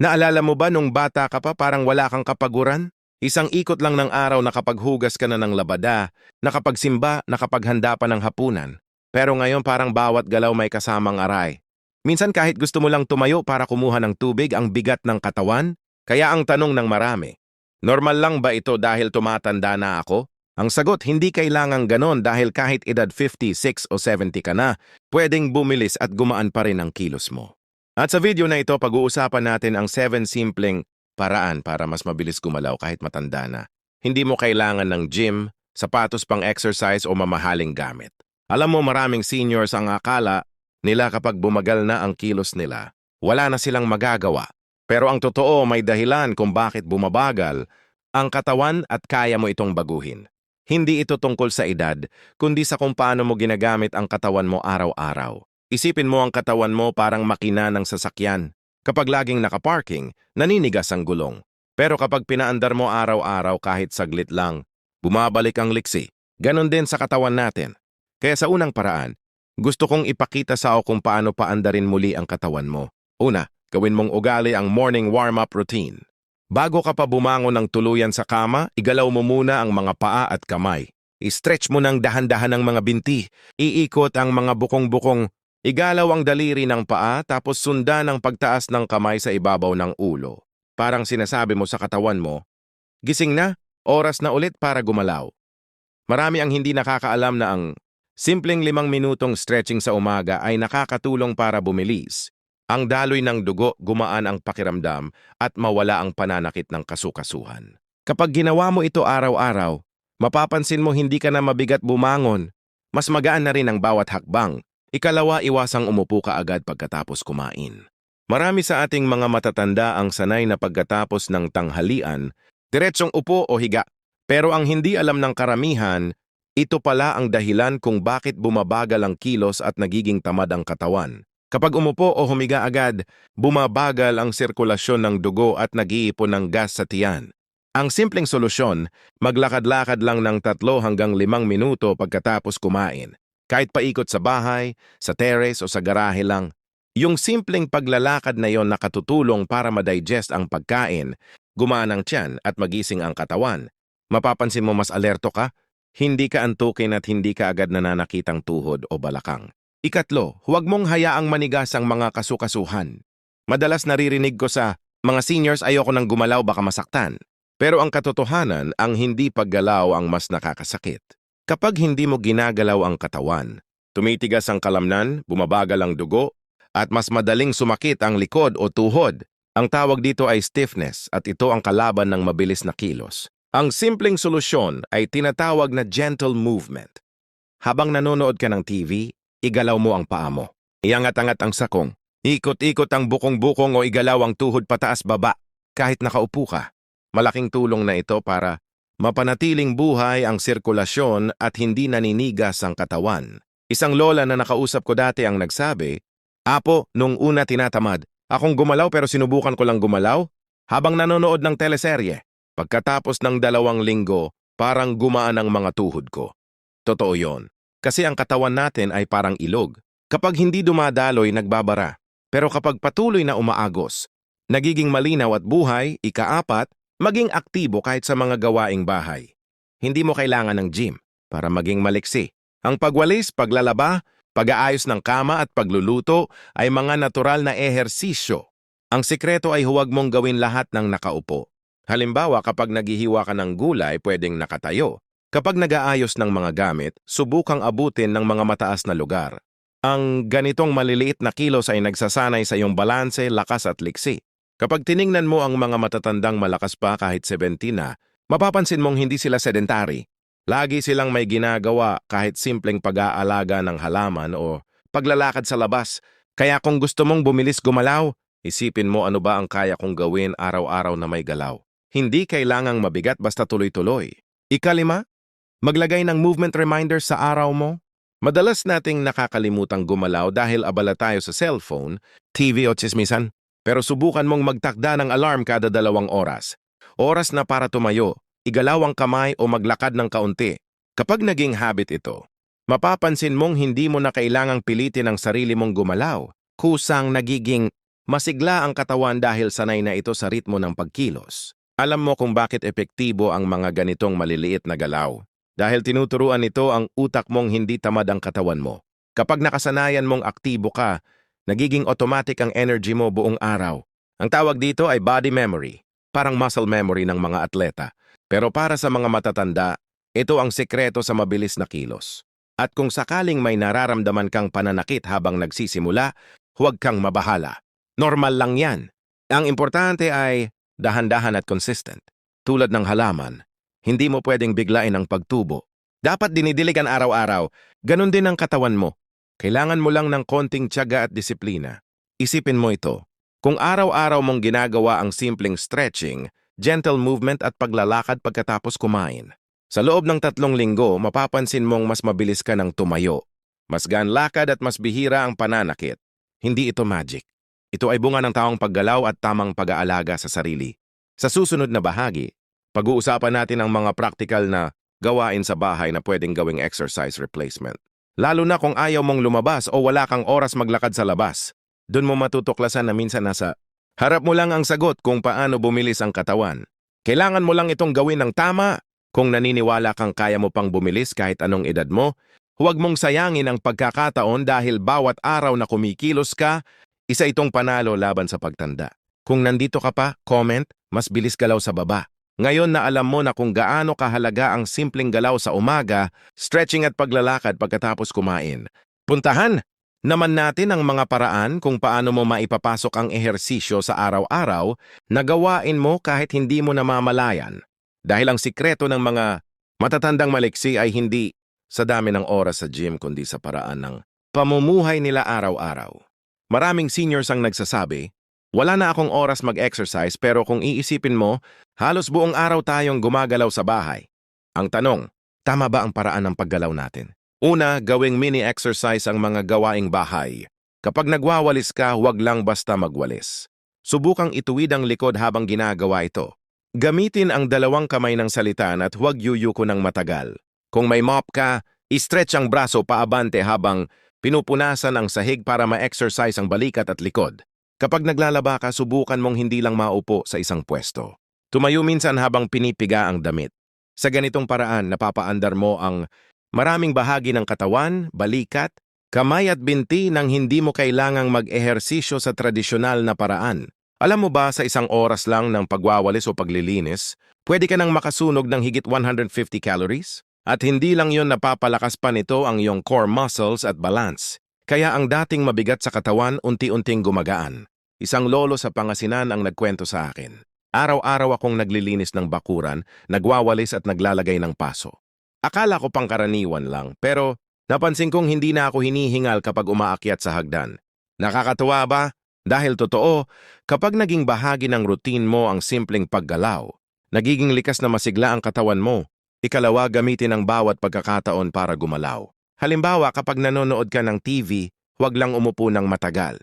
Naalala mo ba nung bata ka pa parang wala kang kapaguran? Isang ikot lang ng araw nakapaghugas ka na ng labada, nakapagsimba, nakapaghanda pa ng hapunan. Pero ngayon parang bawat galaw may kasamang aray. Minsan kahit gusto mo lang tumayo para kumuha ng tubig ang bigat ng katawan, kaya ang tanong ng marami, normal lang ba ito dahil tumatanda na ako? Ang sagot, hindi kailangang ganon dahil kahit edad 56 o 70 ka na, pwedeng bumilis at gumaan pa rin ang kilos mo. At sa video na ito, pag-uusapan natin ang 7 simpleng paraan para mas mabilis gumalaw kahit matanda na. Hindi mo kailangan ng gym, sapatos pang exercise o mamahaling gamit. Alam mo maraming seniors ang akala nila kapag bumagal na ang kilos nila, wala na silang magagawa. Pero ang totoo may dahilan kung bakit bumabagal ang katawan at kaya mo itong baguhin. Hindi ito tungkol sa edad, kundi sa kung paano mo ginagamit ang katawan mo araw-araw. Isipin mo ang katawan mo parang makina ng sasakyan. Kapag laging nakaparking, naninigas ang gulong. Pero kapag pinaandar mo araw-araw kahit saglit lang, bumabalik ang liksi. Ganon din sa katawan natin. Kaya sa unang paraan, gusto kong ipakita sa o kung paano paandarin muli ang katawan mo. Una, gawin mong ugali ang morning warm-up routine. Bago ka pa bumangon ng tuluyan sa kama, igalaw mo muna ang mga paa at kamay. I-stretch mo ng dahan-dahan ang mga binti. Iikot ang mga bukong-bukong. Igalaw ang daliri ng paa tapos sundan ang pagtaas ng kamay sa ibabaw ng ulo. Parang sinasabi mo sa katawan mo, Gising na, oras na ulit para gumalaw. Marami ang hindi nakakaalam na ang simpleng limang minutong stretching sa umaga ay nakakatulong para bumilis. Ang daloy ng dugo, gumaan ang pakiramdam at mawala ang pananakit ng kasukasuhan. Kapag ginawa mo ito araw-araw, mapapansin mo hindi ka na mabigat bumangon. Mas magaan na rin ang bawat hakbang. Ikalawa, iwasang umupo ka agad pagkatapos kumain. Marami sa ating mga matatanda ang sanay na pagkatapos ng tanghalian, diretsong upo o higa. Pero ang hindi alam ng karamihan, ito pala ang dahilan kung bakit bumabagal ang kilos at nagiging tamad ang katawan. Kapag umupo o humiga agad, bumabagal ang sirkulasyon ng dugo at nag-iipon ng gas sa tiyan. Ang simpleng solusyon, maglakad-lakad lang ng tatlo hanggang limang minuto pagkatapos kumain. Kahit paikot sa bahay, sa terrace o sa garahe lang. Yung simpleng paglalakad na yon nakatutulong para madigest ang pagkain, gumaan ang tiyan at magising ang katawan. Mapapansin mo mas alerto ka, hindi ka antukin at hindi ka agad nananakitang tuhod o balakang. Ikatlo, huwag mong hayaang manigas ang mga kasukasuhan. Madalas naririnig ko sa mga seniors ayoko nang gumalaw baka masaktan. Pero ang katotohanan, ang hindi paggalaw ang mas nakakasakit. Kapag hindi mo ginagalaw ang katawan, tumitigas ang kalamnan, bumabagal ang dugo, at mas madaling sumakit ang likod o tuhod. Ang tawag dito ay stiffness at ito ang kalaban ng mabilis na kilos. Ang simpleng solusyon ay tinatawag na gentle movement. Habang nanonood ka ng TV, igalaw mo ang paa mo. Iangat-angat ang sakong. Ikot-ikot ang bukong-bukong o igalaw ang tuhod pataas-baba kahit nakaupo ka. Malaking tulong na ito para mapanatiling buhay ang sirkulasyon at hindi naninigas ang katawan. Isang lola na nakausap ko dati ang nagsabi, Apo, nung una tinatamad, akong gumalaw pero sinubukan ko lang gumalaw habang nanonood ng teleserye. Pagkatapos ng dalawang linggo, parang gumaan ang mga tuhod ko. Totoo yon. Kasi ang katawan natin ay parang ilog. Kapag hindi dumadaloy, nagbabara. Pero kapag patuloy na umaagos, nagiging malinaw at buhay, ikaapat, maging aktibo kahit sa mga gawaing bahay. Hindi mo kailangan ng gym para maging maliksi. Ang pagwalis, paglalaba, pag-aayos ng kama at pagluluto ay mga natural na ehersisyo. Ang sikreto ay huwag mong gawin lahat ng nakaupo. Halimbawa, kapag naghihiwa ka ng gulay, pwedeng nakatayo. Kapag nag-aayos ng mga gamit, subukang abutin ng mga mataas na lugar. Ang ganitong maliliit na kilos ay nagsasanay sa iyong balanse, lakas at liksi. Kapag tiningnan mo ang mga matatandang malakas pa kahit 70 na, mapapansin mong hindi sila sedentary. Lagi silang may ginagawa kahit simpleng pag-aalaga ng halaman o paglalakad sa labas. Kaya kung gusto mong bumilis gumalaw, isipin mo ano ba ang kaya kong gawin araw-araw na may galaw. Hindi kailangang mabigat basta tuloy-tuloy. Ikalima, maglagay ng movement reminder sa araw mo. Madalas nating nakakalimutang gumalaw dahil abala tayo sa cellphone, TV o chismisan. Pero subukan mong magtakda ng alarm kada dalawang oras. Oras na para tumayo, igalaw ang kamay o maglakad ng kaunti. Kapag naging habit ito, mapapansin mong hindi mo na kailangang pilitin ang sarili mong gumalaw. Kusang nagiging Masigla ang katawan dahil sanay na ito sa ritmo ng pagkilos. Alam mo kung bakit epektibo ang mga ganitong maliliit na galaw. Dahil tinuturuan nito ang utak mong hindi tamad ang katawan mo. Kapag nakasanayan mong aktibo ka, nagiging automatic ang energy mo buong araw. Ang tawag dito ay body memory, parang muscle memory ng mga atleta. Pero para sa mga matatanda, ito ang sekreto sa mabilis na kilos. At kung sakaling may nararamdaman kang pananakit habang nagsisimula, huwag kang mabahala. Normal lang yan. Ang importante ay dahan-dahan at consistent. Tulad ng halaman, hindi mo pwedeng biglain ang pagtubo. Dapat dinidiligan araw-araw. Ganon din ang katawan mo. Kailangan mo lang ng konting tiyaga at disiplina. Isipin mo ito. Kung araw-araw mong ginagawa ang simpleng stretching, gentle movement at paglalakad pagkatapos kumain. Sa loob ng tatlong linggo, mapapansin mong mas mabilis ka ng tumayo. Mas gaan lakad at mas bihira ang pananakit. Hindi ito magic. Ito ay bunga ng taong paggalaw at tamang pag-aalaga sa sarili. Sa susunod na bahagi, pag-uusapan natin ang mga practical na gawain sa bahay na pwedeng gawing exercise replacement. Lalo na kung ayaw mong lumabas o wala kang oras maglakad sa labas. Doon mo matutuklasan na minsan nasa harap mo lang ang sagot kung paano bumilis ang katawan. Kailangan mo lang itong gawin ng tama. Kung naniniwala kang kaya mo pang bumilis kahit anong edad mo, huwag mong sayangin ang pagkakataon dahil bawat araw na kumikilos ka, isa itong panalo laban sa pagtanda. Kung nandito ka pa, comment, mas bilis galaw sa baba. Ngayon na alam mo na kung gaano kahalaga ang simpleng galaw sa umaga, stretching at paglalakad pagkatapos kumain. Puntahan naman natin ang mga paraan kung paano mo maipapasok ang ehersisyo sa araw-araw na gawain mo kahit hindi mo namamalayan. Dahil ang sikreto ng mga matatandang maliksi ay hindi sa dami ng oras sa gym kundi sa paraan ng pamumuhay nila araw-araw. Maraming seniors ang nagsasabi, wala na akong oras mag-exercise pero kung iisipin mo, halos buong araw tayong gumagalaw sa bahay. Ang tanong, tama ba ang paraan ng paggalaw natin? Una, gawing mini-exercise ang mga gawaing bahay. Kapag nagwawalis ka, huwag lang basta magwalis. Subukang ituwid ang likod habang ginagawa ito. Gamitin ang dalawang kamay ng salitan at huwag yuyuko ng matagal. Kung may mop ka, istretch ang braso paabante habang pinupunasan ang sahig para ma-exercise ang balikat at likod. Kapag naglalaba ka, subukan mong hindi lang maupo sa isang pwesto. Tumayo minsan habang pinipiga ang damit. Sa ganitong paraan, napapaandar mo ang maraming bahagi ng katawan, balikat, kamay at binti nang hindi mo kailangang mag-ehersisyo sa tradisyonal na paraan. Alam mo ba sa isang oras lang ng pagwawalis o paglilinis, pwede ka nang makasunog ng higit 150 calories? At hindi lang yon napapalakas pa nito ang iyong core muscles at balance. Kaya ang dating mabigat sa katawan unti-unting gumagaan. Isang lolo sa Pangasinan ang nagkwento sa akin. Araw-araw akong naglilinis ng bakuran, nagwawalis at naglalagay ng paso. Akala ko pang karaniwan lang, pero napansin kong hindi na ako hinihingal kapag umaakyat sa hagdan. Nakakatuwa ba? Dahil totoo, kapag naging bahagi ng routine mo ang simpleng paggalaw, nagiging likas na masigla ang katawan mo. Ikalawa, gamitin ang bawat pagkakataon para gumalaw. Halimbawa, kapag nanonood ka ng TV, huwag lang umupo ng matagal.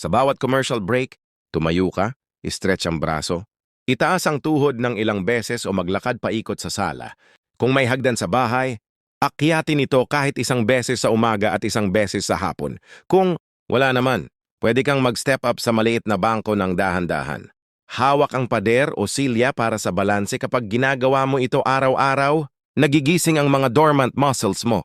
Sa bawat commercial break, tumayo ka, stretch ang braso, itaas ang tuhod ng ilang beses o maglakad paikot sa sala. Kung may hagdan sa bahay, akyatin ito kahit isang beses sa umaga at isang beses sa hapon. Kung wala naman, pwede kang mag-step up sa maliit na bangko ng dahan-dahan. Hawak ang pader o silya para sa balanse kapag ginagawa mo ito araw-araw, nagigising ang mga dormant muscles mo.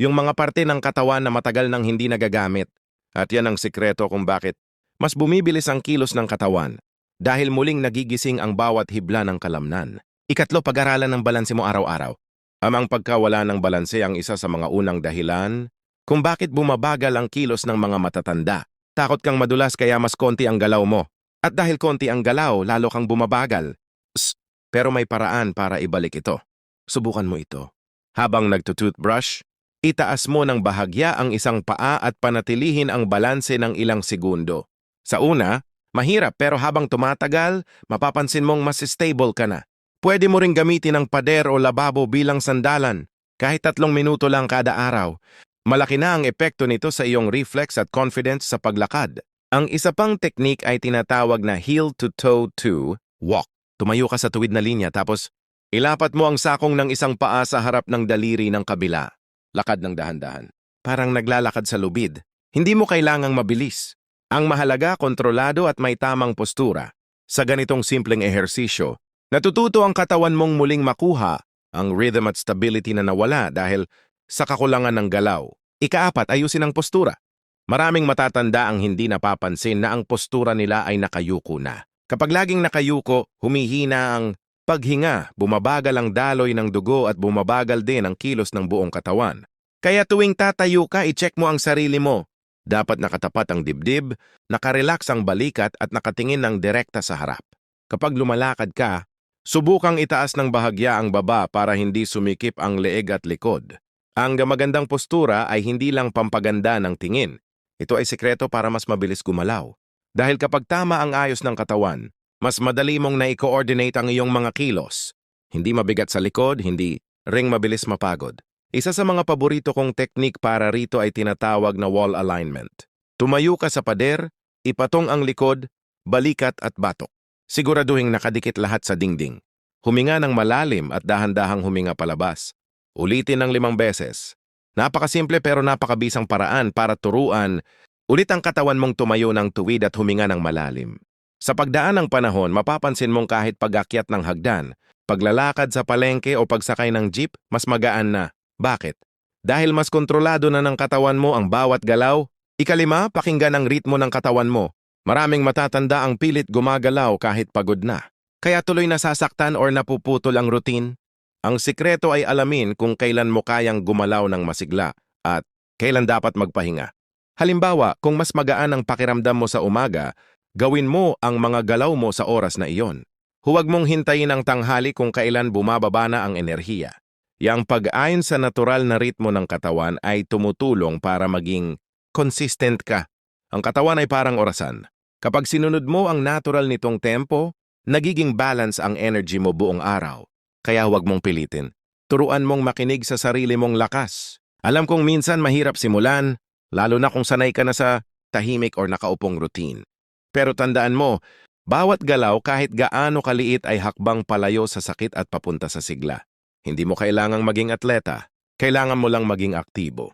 Yung mga parte ng katawan na matagal nang hindi nagagamit. At yan ang sikreto kung bakit mas bumibilis ang kilos ng katawan dahil muling nagigising ang bawat hibla ng kalamnan. Ikatlo, pag-aralan ng balanse mo araw-araw. Amang pagkawala ng balanse ang isa sa mga unang dahilan kung bakit bumabagal ang kilos ng mga matatanda. Takot kang madulas kaya mas konti ang galaw mo. At dahil konti ang galaw, lalo kang bumabagal. Psst, pero may paraan para ibalik ito. Subukan mo ito. Habang nagtutoothbrush, itaas mo ng bahagya ang isang paa at panatilihin ang balanse ng ilang segundo. Sa una, mahirap pero habang tumatagal, mapapansin mong mas stable ka na. Pwede mo ring gamitin ang pader o lababo bilang sandalan, kahit tatlong minuto lang kada araw. Malaki na ang epekto nito sa iyong reflex at confidence sa paglakad. Ang isa pang teknik ay tinatawag na heel to toe to walk. Tumayo ka sa tuwid na linya tapos ilapat mo ang sakong ng isang paa sa harap ng daliri ng kabila. Lakad ng dahan-dahan. Parang naglalakad sa lubid. Hindi mo kailangang mabilis. Ang mahalaga, kontrolado at may tamang postura. Sa ganitong simpleng ehersisyo, natututo ang katawan mong muling makuha ang rhythm at stability na nawala dahil sa kakulangan ng galaw. Ikaapat, ayusin ang postura. Maraming matatanda ang hindi napapansin na ang postura nila ay nakayuko na. Kapag laging nakayuko, humihina ang paghinga, bumabagal ang daloy ng dugo at bumabagal din ang kilos ng buong katawan. Kaya tuwing tatayo ka, i-check mo ang sarili mo. Dapat nakatapat ang dibdib, nakarelax ang balikat at nakatingin ng direkta sa harap. Kapag lumalakad ka, subukang itaas ng bahagya ang baba para hindi sumikip ang leeg at likod. Ang magandang postura ay hindi lang pampaganda ng tingin. Ito ay sikreto para mas mabilis gumalaw. Dahil kapag tama ang ayos ng katawan, mas madali mong na-coordinate ang iyong mga kilos. Hindi mabigat sa likod, hindi ring mabilis mapagod. Isa sa mga paborito kong teknik para rito ay tinatawag na wall alignment. Tumayo ka sa pader, ipatong ang likod, balikat at batok. Siguraduhin nakadikit lahat sa dingding. Huminga ng malalim at dahan-dahang huminga palabas. Ulitin ng limang beses. Napakasimple pero napakabisang paraan para turuan ulit ang katawan mong tumayo ng tuwid at huminga ng malalim. Sa pagdaan ng panahon, mapapansin mong kahit pag-akyat ng hagdan, paglalakad sa palengke o pagsakay ng jeep, mas magaan na. Bakit? Dahil mas kontrolado na ng katawan mo ang bawat galaw. Ikalima, pakinggan ang ritmo ng katawan mo. Maraming matatanda ang pilit gumagalaw kahit pagod na. Kaya tuloy nasasaktan or napuputol ang routine. Ang sikreto ay alamin kung kailan mo kayang gumalaw ng masigla at kailan dapat magpahinga. Halimbawa, kung mas magaan ang pakiramdam mo sa umaga, gawin mo ang mga galaw mo sa oras na iyon. Huwag mong hintayin ang tanghali kung kailan bumababa na ang enerhiya. Yang pag-ayon sa natural na ritmo ng katawan ay tumutulong para maging consistent ka. Ang katawan ay parang orasan. Kapag sinunod mo ang natural nitong tempo, nagiging balance ang energy mo buong araw. Kaya huwag mong pilitin. Turuan mong makinig sa sarili mong lakas. Alam kong minsan mahirap simulan, lalo na kung sanay ka na sa tahimik or nakaupong routine. Pero tandaan mo, bawat galaw kahit gaano kaliit ay hakbang palayo sa sakit at papunta sa sigla. Hindi mo kailangang maging atleta, kailangan mo lang maging aktibo.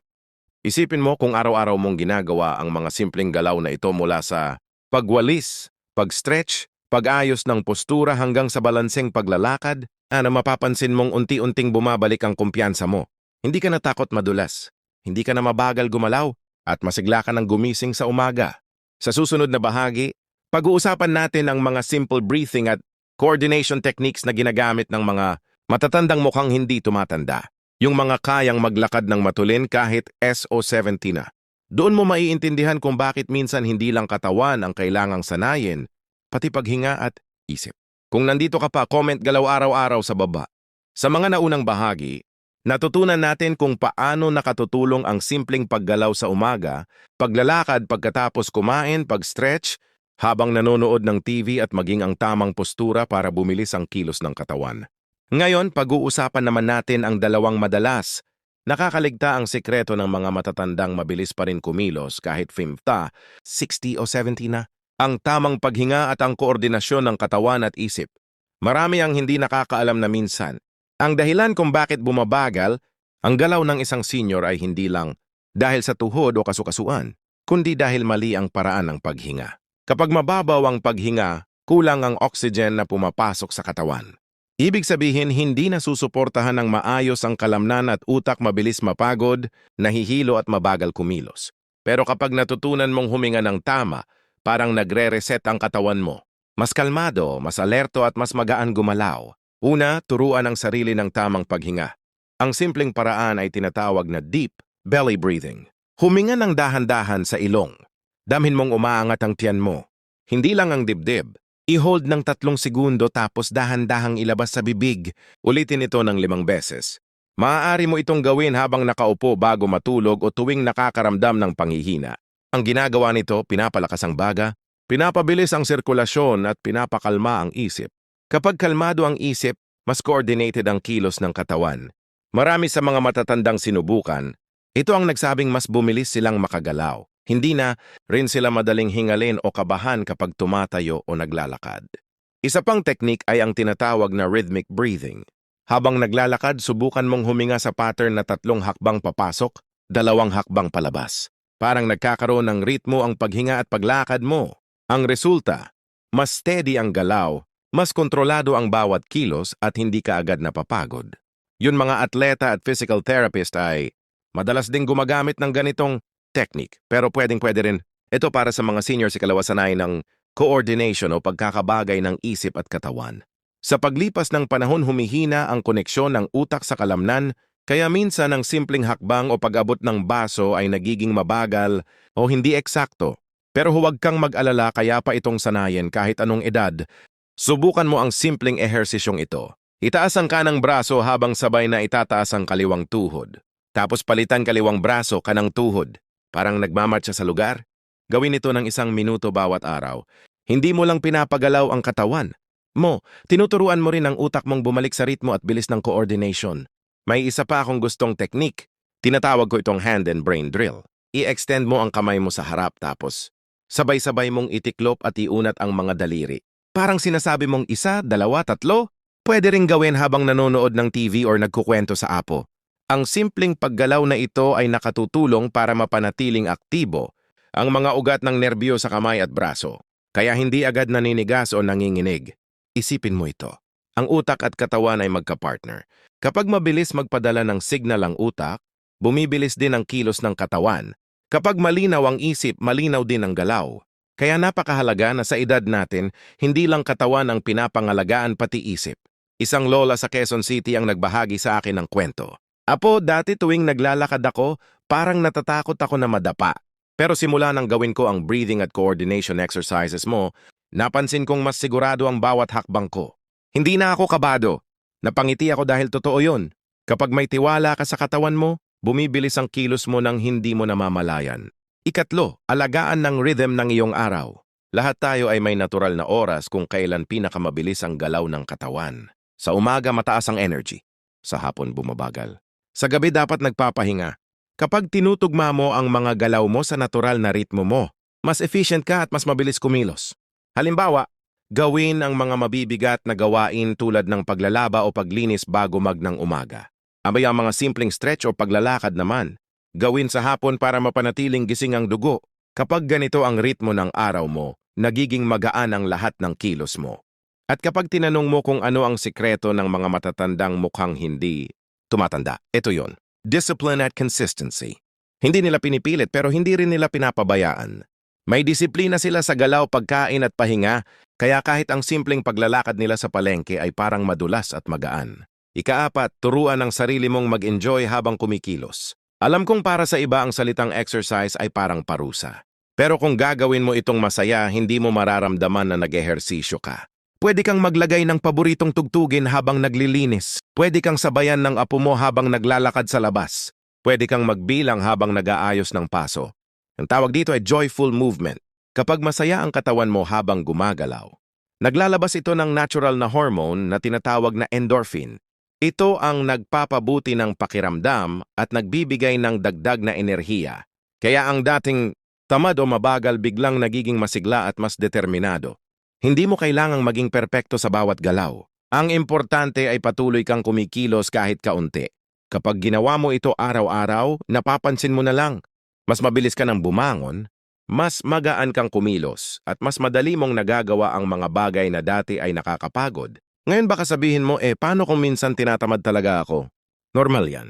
Isipin mo kung araw-araw mong ginagawa ang mga simpleng galaw na ito mula sa pagwalis, pag-stretch, pag-ayos ng postura hanggang sa balanseng paglalakad, ano mapapansin mong unti-unting bumabalik ang kumpiyansa mo. Hindi ka natakot madulas, hindi ka na mabagal gumalaw, at masigla ka ng gumising sa umaga. Sa susunod na bahagi, pag-uusapan natin ang mga simple breathing at coordination techniques na ginagamit ng mga matatandang mukhang hindi tumatanda. Yung mga kayang maglakad ng matulin kahit SO70 na. Doon mo maiintindihan kung bakit minsan hindi lang katawan ang kailangang sanayin, pati paghinga at isip. Kung nandito ka pa, comment galaw araw-araw sa baba. Sa mga naunang bahagi, natutunan natin kung paano nakatutulong ang simpleng paggalaw sa umaga, paglalakad pagkatapos kumain, pag-stretch, habang nanonood ng TV at maging ang tamang postura para bumilis ang kilos ng katawan. Ngayon, pag-uusapan naman natin ang dalawang madalas. Nakakaligta ang sekreto ng mga matatandang mabilis pa rin kumilos kahit 50, 60 o 70 na ang tamang paghinga at ang koordinasyon ng katawan at isip. Marami ang hindi nakakaalam na minsan. Ang dahilan kung bakit bumabagal, ang galaw ng isang senior ay hindi lang dahil sa tuhod o kasukasuan, kundi dahil mali ang paraan ng paghinga. Kapag mababaw ang paghinga, kulang ang oxygen na pumapasok sa katawan. Ibig sabihin, hindi nasusuportahan ng maayos ang kalamnan at utak mabilis mapagod, nahihilo at mabagal kumilos. Pero kapag natutunan mong huminga ng tama, parang nagre-reset ang katawan mo. Mas kalmado, mas alerto at mas magaan gumalaw. Una, turuan ang sarili ng tamang paghinga. Ang simpleng paraan ay tinatawag na deep belly breathing. Huminga ng dahan-dahan sa ilong. Damhin mong umaangat ang tiyan mo. Hindi lang ang dibdib. I-hold ng tatlong segundo tapos dahan-dahang ilabas sa bibig. Ulitin ito ng limang beses. Maaari mo itong gawin habang nakaupo bago matulog o tuwing nakakaramdam ng panghihina. Ang ginagawa nito, pinapalakas ang baga, pinapabilis ang sirkulasyon at pinapakalma ang isip. Kapag kalmado ang isip, mas coordinated ang kilos ng katawan. Marami sa mga matatandang sinubukan, ito ang nagsabing mas bumilis silang makagalaw. Hindi na rin sila madaling hingalin o kabahan kapag tumatayo o naglalakad. Isa pang teknik ay ang tinatawag na rhythmic breathing. Habang naglalakad, subukan mong huminga sa pattern na tatlong hakbang papasok, dalawang hakbang palabas. Parang nagkakaroon ng ritmo ang paghinga at paglakad mo. Ang resulta, mas steady ang galaw, mas kontrolado ang bawat kilos at hindi ka agad napapagod. Yun mga atleta at physical therapist ay madalas ding gumagamit ng ganitong technique pero pwedeng pwede rin ito para sa mga senior sa kalawasanay ng coordination o pagkakabagay ng isip at katawan. Sa paglipas ng panahon humihina ang koneksyon ng utak sa kalamnan kaya minsan ang simpleng hakbang o pag-abot ng baso ay nagiging mabagal o hindi eksakto. Pero huwag kang mag-alala kaya pa itong sanayin kahit anong edad. Subukan mo ang simpleng ehersisyong ito. Itaas ang kanang braso habang sabay na itataas ang kaliwang tuhod. Tapos palitan kaliwang braso kanang tuhod. Parang nagmamarcha sa lugar. Gawin ito ng isang minuto bawat araw. Hindi mo lang pinapagalaw ang katawan. Mo, tinuturuan mo rin ang utak mong bumalik sa ritmo at bilis ng coordination. May isa pa akong gustong teknik. Tinatawag ko itong hand and brain drill. I-extend mo ang kamay mo sa harap tapos sabay-sabay mong itiklop at iunat ang mga daliri. Parang sinasabi mong isa, dalawa, tatlo, pwede ring gawin habang nanonood ng TV or nagkukwento sa apo. Ang simpleng paggalaw na ito ay nakatutulong para mapanatiling aktibo ang mga ugat ng nerbyo sa kamay at braso, kaya hindi agad naninigas o nanginginig. Isipin mo ito. Ang utak at katawan ay magka-partner. Kapag mabilis magpadala ng signal ang utak, bumibilis din ang kilos ng katawan. Kapag malinaw ang isip, malinaw din ang galaw. Kaya napakahalaga na sa edad natin, hindi lang katawan ang pinapangalagaan pati isip. Isang lola sa Quezon City ang nagbahagi sa akin ng kwento. Apo, dati tuwing naglalakad ako, parang natatakot ako na madapa. Pero simula nang gawin ko ang breathing at coordination exercises mo, napansin kong mas sigurado ang bawat hakbang ko. Hindi na ako kabado. Napangiti ako dahil totoo yon. Kapag may tiwala ka sa katawan mo, bumibilis ang kilos mo nang hindi mo namamalayan. Ikatlo, alagaan ng rhythm ng iyong araw. Lahat tayo ay may natural na oras kung kailan pinakamabilis ang galaw ng katawan. Sa umaga mataas ang energy. Sa hapon bumabagal. Sa gabi dapat nagpapahinga. Kapag tinutugma mo ang mga galaw mo sa natural na ritmo mo, mas efficient ka at mas mabilis kumilos. Halimbawa, gawin ang mga mabibigat na gawain tulad ng paglalaba o paglinis bago mag ng umaga. Abay ang mga simpleng stretch o paglalakad naman, gawin sa hapon para mapanatiling gising ang dugo. Kapag ganito ang ritmo ng araw mo, nagiging magaan ang lahat ng kilos mo. At kapag tinanong mo kung ano ang sikreto ng mga matatandang mukhang hindi tumatanda. Ito yon. Discipline at consistency. Hindi nila pinipilit pero hindi rin nila pinapabayaan. May disiplina sila sa galaw, pagkain at pahinga, kaya kahit ang simpleng paglalakad nila sa palengke ay parang madulas at magaan. Ikaapat, turuan ang sarili mong mag-enjoy habang kumikilos. Alam kong para sa iba ang salitang exercise ay parang parusa. Pero kung gagawin mo itong masaya, hindi mo mararamdaman na nag-ehersisyo ka. Pwede kang maglagay ng paboritong tugtugin habang naglilinis. Pwede kang sabayan ng apo mo habang naglalakad sa labas. Pwede kang magbilang habang nag-aayos ng paso. Ang tawag dito ay joyful movement. Kapag masaya ang katawan mo habang gumagalaw. Naglalabas ito ng natural na hormone na tinatawag na endorphin. Ito ang nagpapabuti ng pakiramdam at nagbibigay ng dagdag na enerhiya. Kaya ang dating tamad o mabagal biglang nagiging masigla at mas determinado. Hindi mo kailangang maging perpekto sa bawat galaw. Ang importante ay patuloy kang kumikilos kahit kaunti. Kapag ginawa mo ito araw-araw, napapansin mo na lang. Mas mabilis ka nang bumangon, mas magaan kang kumilos, at mas madali mong nagagawa ang mga bagay na dati ay nakakapagod. Ngayon baka sabihin mo, eh paano kung minsan tinatamad talaga ako? Normal yan.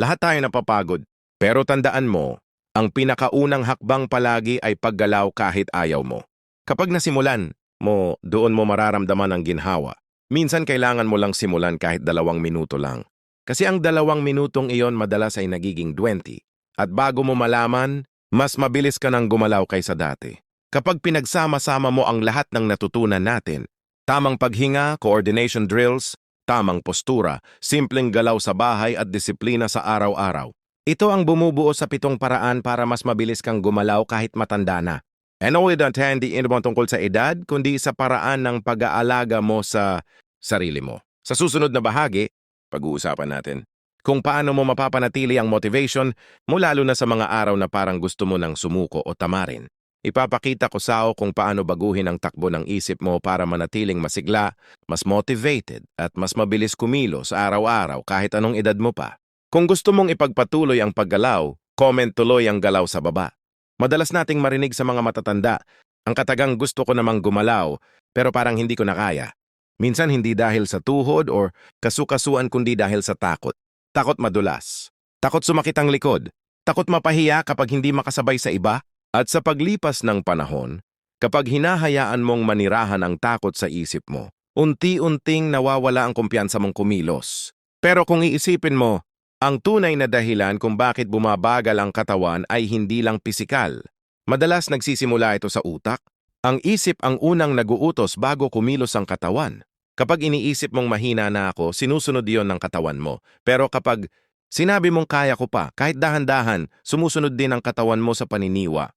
Lahat tayo napapagod. Pero tandaan mo, ang pinakaunang hakbang palagi ay paggalaw kahit ayaw mo. Kapag nasimulan, mo, doon mo mararamdaman ang ginhawa. Minsan kailangan mo lang simulan kahit dalawang minuto lang. Kasi ang dalawang minutong iyon madalas ay nagiging 20. At bago mo malaman, mas mabilis ka nang gumalaw kaysa dati. Kapag pinagsama-sama mo ang lahat ng natutunan natin, tamang paghinga, coordination drills, tamang postura, simpleng galaw sa bahay at disiplina sa araw-araw. Ito ang bumubuo sa pitong paraan para mas mabilis kang gumalaw kahit matanda na. And only that hindi ito tungkol sa edad, kundi sa paraan ng pag-aalaga mo sa sarili mo. Sa susunod na bahagi, pag-uusapan natin kung paano mo mapapanatili ang motivation mo lalo na sa mga araw na parang gusto mo ng sumuko o tamarin. Ipapakita ko sao kung paano baguhin ang takbo ng isip mo para manatiling masigla, mas motivated at mas mabilis kumilos araw-araw kahit anong edad mo pa. Kung gusto mong ipagpatuloy ang paggalaw, comment tuloy ang galaw sa baba. Madalas nating marinig sa mga matatanda, ang katagang gusto ko namang gumalaw, pero parang hindi ko na kaya. Minsan hindi dahil sa tuhod or kasukasuan kundi dahil sa takot. Takot madulas. Takot sumakit ang likod. Takot mapahiya kapag hindi makasabay sa iba. At sa paglipas ng panahon, kapag hinahayaan mong manirahan ang takot sa isip mo, unti-unting nawawala ang kumpiyansa mong kumilos. Pero kung iisipin mo, ang tunay na dahilan kung bakit bumabagal ang katawan ay hindi lang pisikal. Madalas nagsisimula ito sa utak. Ang isip ang unang naguutos bago kumilos ang katawan. Kapag iniisip mong mahina na ako, sinusunod yon ng katawan mo. Pero kapag sinabi mong kaya ko pa, kahit dahan-dahan, sumusunod din ang katawan mo sa paniniwa.